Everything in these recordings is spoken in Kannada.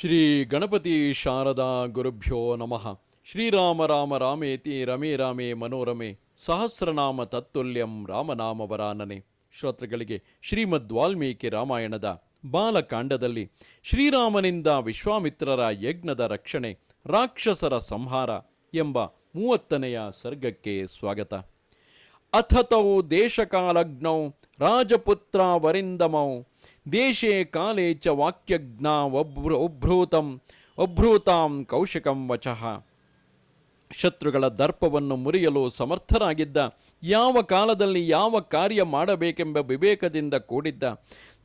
ಶ್ರೀ ಗಣಪತಿ ಶಾರದಾ ಗುರುಭ್ಯೋ ನಮಃ. ಶ್ರೀರಾಮ ರಾಮ ರಾಮೇತಿ ರಮೇ ರಾಮೇ ಮನೋರಮೆ. ಸಹಸ್ರನಾಮ ತತ್ತುಲ್ಯಂ ರಾಮನಾಮ ವರಾನನೆ ಶ್ರೋತೃಗಳಿಗೆ ಶ್ರೀಮದ್ ವಾಲ್ಮೀಕಿ ರಾಮಾಯಣದ ಬಾಲಕಾಂಡದಲ್ಲಿ ಶ್ರೀರಾಮನಿಂದ ವಿಶ್ವಾಮಿತ್ರರ ಯಜ್ಞದ ರಕ್ಷಣೆ, ರಾಕ್ಷಸರ ಸಂಹಾರ ಎಂಬ ಮೂವತ್ತನೆಯ ಸರ್ಗಕ್ಕೆ ಸ್ವಾಗತ. ಅಥತೌ ದೇಶಕಾಲಗ್ನೌ ರಾಜಪುತ್ರ ವರಿಂದಮೌ ದೇಶೇ ಕಾಲೇ ಚ ವಾಕ್ಯಜ್ಞ ಒಬ್ರ ಒಭ್ರೂತಂ ಒಭ್ರೂತಾಂ ಕೌಶಿಕಂ ವಚಃ. ಶತ್ರುಗಳ ದರ್ಪವನ್ನು ಮುರಿಯಲು ಸಮರ್ಥರಾಗಿದ್ದ, ಯಾವ ಕಾಲದಲ್ಲಿ ಯಾವ ಕಾರ್ಯ ಮಾಡಬೇಕೆಂಬ ವಿವೇಕದಿಂದ ಕೂಡಿದ್ದ,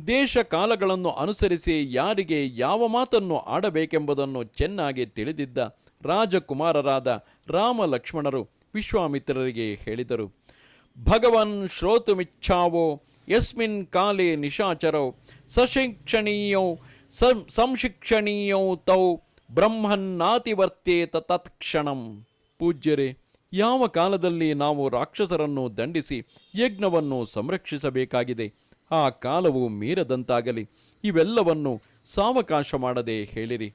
ದೇಶ ಕಾಲಗಳನ್ನು ಅನುಸರಿಸಿ ಯಾರಿಗೆ ಯಾವ ಮಾತನ್ನು ಆಡಬೇಕೆಂಬುದನ್ನು ಚೆನ್ನಾಗಿ ತಿಳಿದಿದ್ದ ರಾಜಕುಮಾರರಾದ ರಾಮ ಲಕ್ಷ್ಮಣರು ವಿಶ್ವಾಮಿತ್ರರಿಗೆ ಹೇಳಿದರು. ಭಗವನ್ ಶ್ರೋತುಮಿಚ್ಛಾವೋ ಯಸ್ಮಿನ್ ಕಾಲೇ ನಿಶಾಚರೌ ಸಶಿಕ್ಷಣೀಯೌ ಸಂಶಿಕ್ಷಣೀಯೌ ತೌ ಬ್ರಹ್ಮನ್ನಾತಿವರ್ತೇತ ತತ್ಕ್ಷಣಂ. ಪೂಜ್ಯರೇ, ಯಾವ ಕಾಲದಲ್ಲಿ ನಾವು ರಾಕ್ಷಸರನ್ನು ದಂಡಿಸಿ ಯಜ್ಞವನ್ನು ಸಂರಕ್ಷಿಸಬೇಕಾಗಿದೆ? ಆ ಕಾಲವು ಮೀರದಂತಾಗಲಿ, ಇವೆಲ್ಲವನ್ನು ಸಾವಕಾಶ ಮಾಡದೆ ಹೇಳಿರಿ.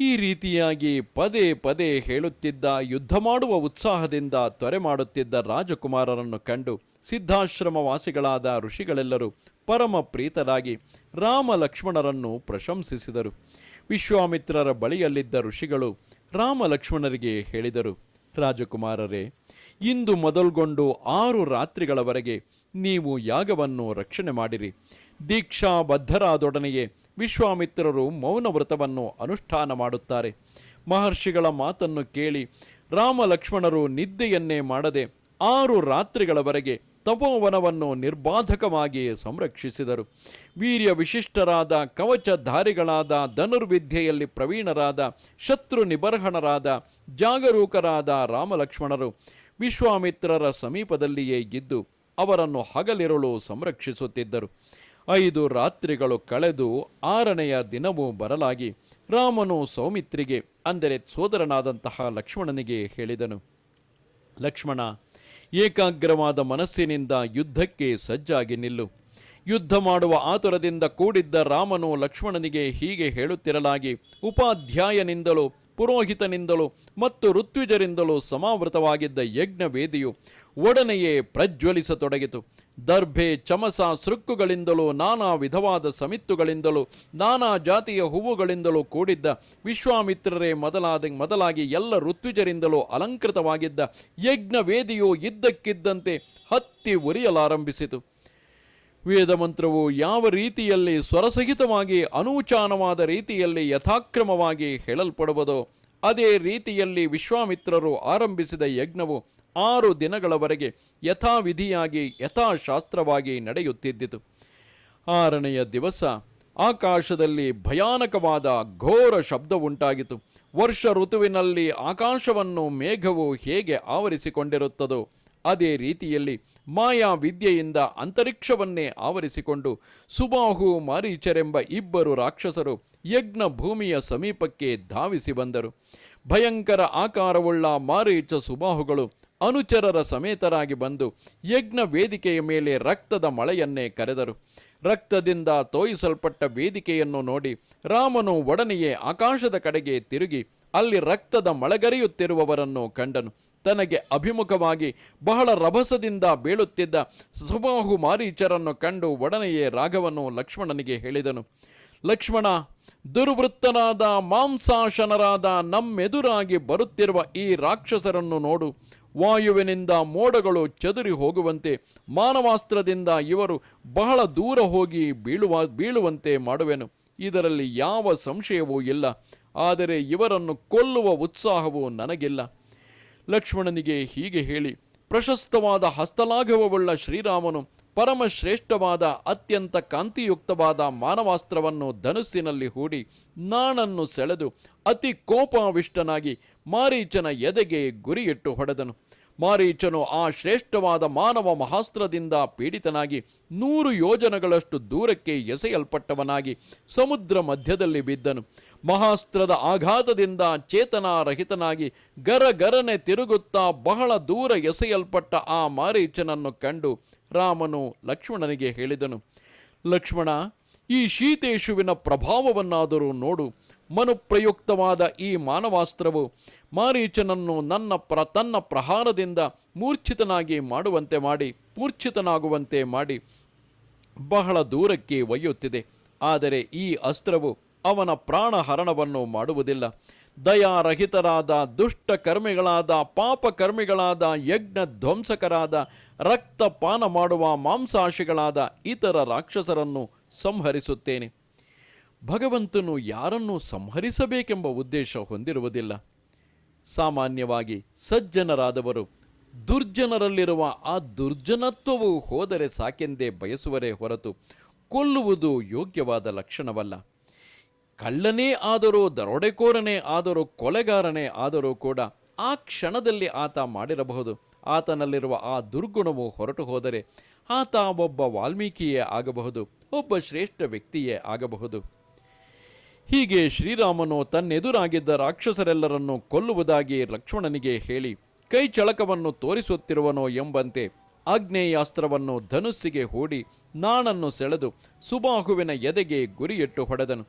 ಈ ರೀತಿಯಾಗಿ ಪದೇ ಪದೇ ಹೇಳುತ್ತಿದ್ದ, ಯುದ್ಧ ಮಾಡುವ ಉತ್ಸಾಹದಿಂದ ತೊರೆ ಮಾಡುತ್ತಿದ್ದ ರಾಜಕುಮಾರರನ್ನು ಕಂಡು ಸಿದ್ಧಾಶ್ರಮವಾಸಿಗಳಾದ ಋಷಿಗಳೆಲ್ಲರೂ ಪರಮ ಪ್ರೀತರಾಗಿ ರಾಮ ಲಕ್ಷ್ಮಣರನ್ನು ಪ್ರಶಂಸಿಸಿದರು. ವಿಶ್ವಾಮಿತ್ರರ ಬಳಿಯಲ್ಲಿದ್ದ ಋಷಿಗಳು ರಾಮ ಲಕ್ಷ್ಮಣರಿಗೆ ಹೇಳಿದರು, ರಾಜಕುಮಾರರೇ, ಇಂದು ಮೊದಲ್ಗೊಂಡು ಆರು ರಾತ್ರಿಗಳವರೆಗೆ ನೀವು ಯಾಗವನ್ನು ರಕ್ಷಣೆ ಮಾಡಿರಿ. ದೀಕ್ಷಾಬದ್ಧರಾದೊಡನೆಯೇ ವಿಶ್ವಾಮಿತ್ರರು ಮೌನ ವ್ರತವನ್ನು ಅನುಷ್ಠಾನ ಮಾಡುತ್ತಾರೆ. ಮಹರ್ಷಿಗಳ ಮಾತನ್ನು ಕೇಳಿ ರಾಮ ಲಕ್ಷ್ಮಣರು ನಿದ್ದೆಯನ್ನೇ ಮಾಡದೆ ಆರು ರಾತ್ರಿಗಳವರೆಗೆ ತಪೋವನವನ್ನು ನಿರ್ಬಾಧಕವಾಗಿ ಸಂರಕ್ಷಿಸಿದರು. ವೀರ್ಯ ವಿಶಿಷ್ಟರಾದ ಕವಚಧಾರಿಗಳಾದ ಧನುರ್ವಿದ್ಯೆಯಲ್ಲಿ ಪ್ರವೀಣರಾದ, ಶತ್ರು ನಿಬರ್ಹಣರಾದ, ಜಾಗರೂಕರಾದ ರಾಮಲಕ್ಷ್ಮಣರು ವಿಶ್ವಾಮಿತ್ರರ ಸಮೀಪದಲ್ಲಿಯೇ ಇದ್ದು ಅವರನ್ನು ಹಗಲಿರುಳು ಸಂರಕ್ಷಿಸುತ್ತಿದ್ದರು. ಐದು ರಾತ್ರಿಗಳು ಕಳೆದು ಆರನೆಯ ದಿನವೂ ಬರಲಾಗಿ ರಾಮನು ಸೌಮಿತ್ರಿಗೆ, ಅಂದರೆ ಸೋದರನಾದಂತಹ ಲಕ್ಷ್ಮಣನಿಗೆ ಹೇಳಿದನು, ಲಕ್ಷ್ಮಣ, ಏಕಾಗ್ರವಾದ ಮನಸ್ಸಿನಿಂದ ಯುದ್ಧಕ್ಕೆ ಸಜ್ಜಾಗಿ ನಿಲ್ಲು. ಯುದ್ಧ ಮಾಡುವ ಆತುರದಿಂದ ಕೂಡಿದ್ದ ರಾಮನು ಲಕ್ಷ್ಮಣನಿಗೆ ಹೀಗೆ ಹೇಳುತ್ತಿರಲಾಗಿ, ಉಪಾಧ್ಯಾಯನಿಂದಲೂ ಪುರೋಹಿತನಿಂದಲೂ ಮತ್ತು ಋತ್ವಿಜರಿಂದಲೂ ಸಮಾವೃತವಾಗಿದ್ದ ಯಜ್ಞವೇದಿಯು ಒಡನೆಯೇ ಪ್ರಜ್ವಲಿಸತೊಡಗಿತು. ದರ್ಭೆ, ಚಮಸ, ಸೃಕ್ಕುಗಳಿಂದಲೂ ನಾನಾ ವಿಧವಾದ ಸಮಿತ್ತುಗಳಿಂದಲೂ ನಾನಾ ಜಾತಿಯ ಹೂವುಗಳಿಂದಲೂ ಕೂಡಿದ್ದ ವಿಶ್ವಾಮಿತ್ರರೇ ಮೊದಲಾದ ಮೊದಲಾಗಿ ಎಲ್ಲ ಋತ್ವಿಜರಿಂದಲೂ ಅಲಂಕೃತವಾಗಿದ್ದ ಯಜ್ಞವೇದಿಯು ಇದ್ದಕ್ಕಿದ್ದಂತೆ ಹತ್ತಿ ಉರಿಯಲಾರಂಭಿಸಿತು. ವೇದಮಂತ್ರವು ಯಾವ ರೀತಿಯಲ್ಲಿ ಸ್ವರಸಹಿತವಾಗಿ ಅನೂಚಾನವಾದ ರೀತಿಯಲ್ಲಿ ಯಥಾಕ್ರಮವಾಗಿ ಹೇಳಲ್ಪಡುವುದೋ ಅದೇ ರೀತಿಯಲ್ಲಿ ವಿಶ್ವಾಮಿತ್ರರು ಆರಂಭಿಸಿದ ಯಜ್ಞವು ಆರು ದಿನಗಳವರೆಗೆ ಯಥಾವಿಧಿಯಾಗಿ, ಯಥಾಶಾಸ್ತ್ರವಾಗಿ ನಡೆಯುತ್ತಿದ್ದಿತು. ಆರನೆಯ ದಿವಸ ಆಕಾಶದಲ್ಲಿ ಭಯಾನಕವಾದ ಘೋರ ಶಬ್ದ ಉಂಟಾಗಿತು ವರ್ಷ ಋತುವಿನಲ್ಲಿ ಆಕಾಶವನ್ನು ಮೇಘವು ಹೇಗೆ ಆವರಿಸಿಕೊಂಡಿರುತ್ತದೋ ಅದೇ ರೀತಿಯಲ್ಲಿ ಮಾಯಾ ವಿದ್ಯೆಯಿಂದ ಅಂತರಿಕ್ಷವನ್ನೇ ಆವರಿಸಿಕೊಂಡು ಸುಬಾಹು ಮಾರೀಚರೆಂಬ ಇಬ್ಬರು ರಾಕ್ಷಸರು ಯಜ್ಞ ಭೂಮಿಯ ಸಮೀಪಕ್ಕೆ ಧಾವಿಸಿ ಬಂದರು. ಭಯಂಕರ ಆಕಾರವುಳ್ಳ ಮಾರೀಚ ಸುಬಾಹುಗಳು ಅನುಚರರ ಸಮೇತರಾಗಿ ಬಂದು ಯಜ್ಞ ವೇದಿಕೆಯ ಮೇಲೆ ರಕ್ತದ ಮಳೆಯನ್ನೇ ಕರೆದರು. ರಕ್ತದಿಂದ ತೋಯಿಸಲ್ಪಟ್ಟ ವೇದಿಕೆಯನ್ನು ನೋಡಿ ರಾಮನು ಒಡನೆಯೇ ಆಕಾಶದ ಕಡೆಗೆ ತಿರುಗಿ ಅಲ್ಲಿ ರಕ್ತದ ಮಳೆಗರೆಯುತ್ತಿರುವವರನ್ನು ಕಂಡನು. ತನಗೆ ಅಭಿಮುಖವಾಗಿ ಬಹಳ ರಭಸದಿಂದ ಬೀಳುತ್ತಿದ್ದ ಸುಬಾಹು ಮಾರೀಚರನ್ನು ಕಂಡು ಒಡನೆಯೇ ರಾಘವನ್ನು ಲಕ್ಷ್ಮಣನಿಗೆ ಹೇಳಿದನು, ಲಕ್ಷ್ಮಣ, ದುರ್ವೃತ್ತನಾದ ಮಾಂಸಾಶನರಾದ ನಮ್ಮೆದುರಾಗಿ ಬರುತ್ತಿರುವ ಈ ರಾಕ್ಷಸರನ್ನು ನೋಡು. ವಾಯುವಿನಿಂದ ಮೋಡಗಳು ಚದುರಿ ಹೋಗುವಂತೆ ಮಾನವಾಸ್ತ್ರದಿಂದ ಇವರು ಬಹಳ ದೂರ ಹೋಗಿ ಬೀಳುವ, ಬೀಳುವಂತೆ ಮಾಡುವೆನು. ಇದರಲ್ಲಿ ಯಾವ ಸಂಶಯವೂ ಇಲ್ಲ. ಆದರೆ ಇವರನ್ನು ಕೊಲ್ಲುವ ಉತ್ಸಾಹವು ನನಗಿಲ್ಲ. ಲಕ್ಷ್ಮಣನಿಗೆ ಹೀಗೆ ಹೇಳಿ, ಪ್ರಶಸ್ತವಾದ ಹಸ್ತಲಾಘವವುಳ್ಳ ಶ್ರೀರಾಮನು ಪರಮಶ್ರೇಷ್ಠವಾದ ಅತ್ಯಂತ ಕಾಂತಿಯುಕ್ತವಾದ ಮಾನವಾಸ್ತ್ರವನ್ನು ಧನುಸ್ಸಿನಲ್ಲಿ ಹೂಡಿ ನಾಣನ್ನು ಸೆಳೆದು ಅತಿ ಕೋಪಾವಿಷ್ಟನಾಗಿ ಮಾರೀಚನ ಎದೆಗೆ ಗುರಿಯಿಟ್ಟು ಹೊಡೆದನು. ಮಾರೀಚನು ಆ ಶ್ರೇಷ್ಠವಾದ ಮಾನವ ಮಹಾಸ್ತ್ರದಿಂದ ಪೀಡಿತನಾಗಿ ನೂರು ಯೋಜನಗಳಷ್ಟು ದೂರಕ್ಕೆ ಎಸೆಯಲ್ಪಟ್ಟವನಾಗಿ ಸಮುದ್ರ ಮಧ್ಯದಲ್ಲಿ ಬಿದ್ದನು. ಮಹಾಸ್ತ್ರದ ಆಘಾತದಿಂದ ಚೇತನಾರಹಿತನಾಗಿ ಗರಗರನೆ ತಿರುಗುತ್ತಾ ಬಹಳ ದೂರ ಎಸೆಯಲ್ಪಟ್ಟ ಆ ಮಾರೀಚನನ್ನು ಕಂಡು ರಾಮನು ಲಕ್ಷ್ಮಣನಿಗೆ ಹೇಳಿದನು, ಲಕ್ಷ್ಮಣ, ಈ ಶೀತೇಶುವಿನ ಪ್ರಭಾವವನ್ನಾದರೂ ನೋಡು. ಮನುಪ್ರಯುಕ್ತವಾದ ಈ ಮಾನವಾಸ್ತ್ರವು ಮಾರೀಚನನ್ನು ನನ್ನ ಪ್ರ, ತನ್ನ ಪ್ರಹಾರದಿಂದ ಮೂರ್ಛಿತನಾಗಿ ಮಾಡುವಂತೆ ಮಾಡಿ, ಮೂರ್ಛಿತನಾಗುವಂತೆ ಮಾಡಿ ಬಹಳ ದೂರಕ್ಕೆ ಒಯ್ಯುತ್ತಿದೆ. ಆದರೆ ಈ ಅಸ್ತ್ರವು ಅವನ ಪ್ರಾಣಹರಣವನ್ನು ಮಾಡುವುದಿಲ್ಲ. ದಯಾರಹಿತರಾದ ದುಷ್ಟ ಪಾಪಕರ್ಮಿಗಳಾದ ಪಾಪ ಕರ್ಮಿಗಳಾದ ಯಜ್ಞ ಧ್ವಂಸಕರಾದ ರಕ್ತಪಾನ ಮಾಡುವ ಮಾಂಸಾಶಿಗಳಾದ ಇತರ ರಾಕ್ಷಸರನ್ನು ಸಂಹರಿಸುತ್ತೇನೆ. ಭಗವಂತನು ಯಾರನ್ನು ಸಂಹರಿಸಬೇಕೆಂಬ ಉದ್ದೇಶ ಹೊಂದಿರುವುದಿಲ್ಲ. ಸಾಮಾನ್ಯವಾಗಿ ಸಜ್ಜನರಾದವರು ದುರ್ಜನರಲ್ಲಿರುವ ಆ ದುರ್ಜನತ್ವವು ಹೋದರೆ ಸಾಕೆಂದೇ ಬಯಸುವರೇ ಹೊರತು ಕೊಲ್ಲುವುದು ಯೋಗ್ಯವಾದ ಲಕ್ಷಣವಲ್ಲ. ಕಳ್ಳನೇ ಆದರೂ ದರೋಡೆಕೋರನೇ ಆದರೂ ಕೊಲೆಗಾರನೇ ಆದರೂ ಕೂಡ ಆ ಕ್ಷಣದಲ್ಲಿ ಆತ ಮಾಡಿರಬಹುದು. ಆತನಲ್ಲಿರುವ ಆ ದುರ್ಗುಣವು ಹೊರಟು ಹೋದರೆ ಆತ ಒಬ್ಬ ವಾಲ್ಮೀಕಿಯೇ ಆಗಬಹುದು, ಒಬ್ಬ ಶ್ರೇಷ್ಠ ವ್ಯಕ್ತಿಯೇ ಆಗಬಹುದು. ಹೀಗೆ ಶ್ರೀರಾಮನು ತನ್ನೆದುರಾಗಿದ್ದ ರಾಕ್ಷಸರೆಲ್ಲರನ್ನು ಕೊಲ್ಲುವುದಾಗಿ ಲಕ್ಷ್ಮಣನಿಗೆ ಹೇಳಿ, ಕೈ ಚಳಕವನ್ನು ತೋರಿಸುತ್ತಿರುವನೋ ಎಂಬಂತೆ ಆಗ್ನೇಯಾಸ್ತ್ರವನ್ನು ಧನುಸ್ಸಿಗೆ ಹೂಡಿ ನಾಣನ್ನು ಸೆಳೆದು ಸುಬಾಹುವಿನ ಎದೆಗೆ ಗುರಿಯಿಟ್ಟು ಹೊಡೆದನು.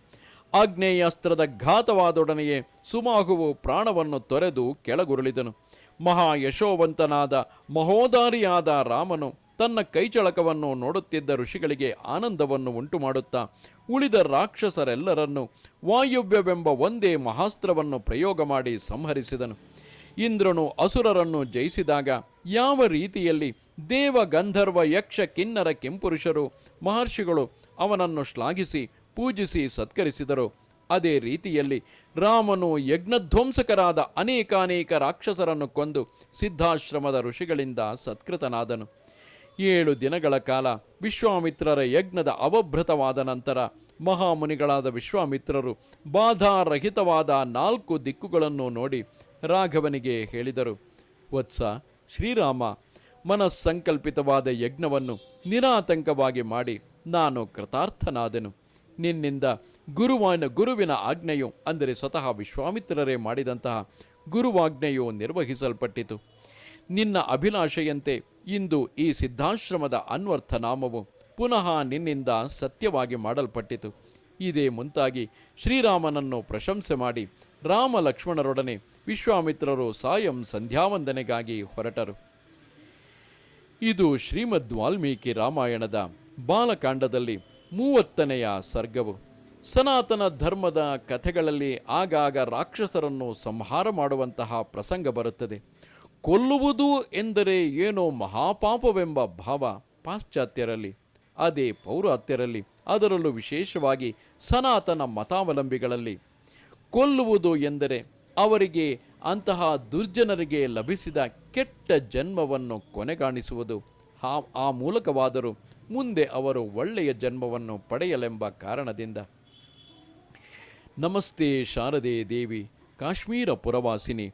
ಆಗ್ನೇಯಾಸ್ತ್ರದ ಘಾತವಾದೊಡನೆಯೇ ಸುಮಾಹುವು ಪ್ರಾಣವನ್ನು ತೊರೆದು ಕೆಳಗುರುಳಿದನು. ಮಹಾ ಯಶೋವಂತನಾದ ಮಹೋದಾರಿಯಾದ ರಾಮನು ತನ್ನ ಕೈಚಳಕವನ್ನು ನೋಡುತ್ತಿದ್ದ ಋಷಿಗಳಿಗೆ ಆನಂದವನ್ನು ಉಂಟು ಮಾಡುತ್ತಾ ಉಳಿದ ರಾಕ್ಷಸರೆಲ್ಲರನ್ನು ವಾಯುವ್ಯವೆಂಬ ಒಂದೇ ಮಹಾಸ್ತ್ರವನ್ನು ಪ್ರಯೋಗ ಮಾಡಿ ಸಂಹರಿಸಿದನು. ಇಂದ್ರನು ಅಸುರರನ್ನು ಜಯಿಸಿದಾಗ ಯಾವ ರೀತಿಯಲ್ಲಿ ದೇವ ಗಂಧರ್ವ ಯಕ್ಷ ಕಿನ್ನರ ಕೆಂಪುರುಷರು ಮಹರ್ಷಿಗಳು ಅವನನ್ನು ಶ್ಲಾಘಿಸಿ ಪೂಜಿಸಿ ಸತ್ಕರಿಸಿದರು. ಅದೇ ರೀತಿಯಲ್ಲಿ ರಾಮನು ಯಜ್ಞಧ್ವಂಸಕರಾದ ಅನೇಕಾನೇಕ ರಾಕ್ಷಸರನ್ನು ಕೊಂದು ಸಿದ್ಧಾಶ್ರಮದ ಋಷಿಗಳಿಂದ ಸತ್ಕೃತನಾದನು. ಏಳು ದಿನಗಳ ಕಾಲ ವಿಶ್ವಾಮಿತ್ರರ ಯಜ್ಞದ ಅವಭೃತವಾದ ನಂತರ ಮಹಾಮುನಿಗಳಾದ ವಿಶ್ವಾಮಿತ್ರರು ಬಾಧಾರಹಿತವಾದ ನಾಲ್ಕು ದಿಕ್ಕುಗಳನ್ನು ನೋಡಿ ರಾಘವನಿಗೆ ಹೇಳಿದರು, ವತ್ಸ, ಶ್ರೀರಾಮ, ಮನಸ್ಸಂಕಲ್ಪಿತವಾದ ಯಜ್ಞವನ್ನು ನಿರಾತಂಕವಾಗಿ ಮಾಡಿ ನಾನು ಕೃತಾರ್ಥನಾದೆನು. ನಿನ್ನಿಂದ ಗುರುವಿನ ಗುರುವಿನ ಆಜ್ಞೆಯು, ಅಂದರೆ ಸ್ವತಃ ವಿಶ್ವಾಮಿತ್ರರೇ ಮಾಡಿದಂತಹ ಗುರುವಾಜ್ಞೆಯು ನಿರ್ವಹಿಸಲ್ಪಟ್ಟಿತು. ನಿನ್ನ ಅಭಿಲಾಷೆಯಂತೆ ಇಂದು ಈ ಸಿದ್ಧಾಶ್ರಮದ ಅನ್ವರ್ಥ ನಾಮವು ಪುನಃ ನಿನ್ನಿಂದ ಸತ್ಯವಾಗಿ ಮಾಡಲ್ಪಟ್ಟಿತು. ಇದೇ ಮುಂತಾಗಿ ಶ್ರೀರಾಮನನ್ನು ಪ್ರಶಂಸೆ ಮಾಡಿ ರಾಮ ಲಕ್ಷ್ಮಣರೊಡನೆ ವಿಶ್ವಾಮಿತ್ರರು ಸಾಯಂ ಸಂಧ್ಯಾವಂದನೆಗಾಗಿ ಹೊರಟರು. ಇದು ಶ್ರೀಮದ್ ವಾಲ್ಮೀಕಿ ರಾಮಾಯಣದ ಬಾಲಕಾಂಡದಲ್ಲಿ ಮೂವತ್ತನೆಯ ಸರ್ಗವು. ಸನಾತನ ಧರ್ಮದ ಕಥೆಗಳಲ್ಲಿ ಆಗಾಗ ರಾಕ್ಷಸರನ್ನು ಸಂಹಾರ ಮಾಡುವಂತಹ ಪ್ರಸಂಗ ಬರುತ್ತದೆ. ಕೊಲ್ಲುವುದು ಎಂದರೆ ಏನೋ ಮಹಾಪಾಪವೆಂಬ ಭಾವ ಪಾಶ್ಚಾತ್ಯರಲ್ಲಿ, ಅದೇ ಪೌರಾತ್ಯರಲ್ಲಿ, ಅದರಲ್ಲೂ ವಿಶೇಷವಾಗಿ ಸನಾತನ ಮತಾವಲಂಬಿಗಳಲ್ಲಿ. ಕೊಲ್ಲುವುದು ಎಂದರೆ ಅವರಿಗೆ ಅಂತಹ ದುರ್ಜನರಿಗೆ ಲಭಿಸಿದ ಕೆಟ್ಟ ಜನ್ಮವನ್ನು ಕೊನೆಗಾಣಿಸುವುದು. ಆ ಆ ಮೂಲಕವಾದರೂ ಮುಂದೆ ಅವರು ಒಳ್ಳೆಯ ಜನ್ಮವನ್ನು ಪಡೆಯಲೆಂಬ ಕಾರಣದಿಂದ. ನಮಸ್ತೆ ಶಾರದೆ ದೇವಿ, ಕಾಶ್ಮೀರ ಪುರವಾಸಿನಿ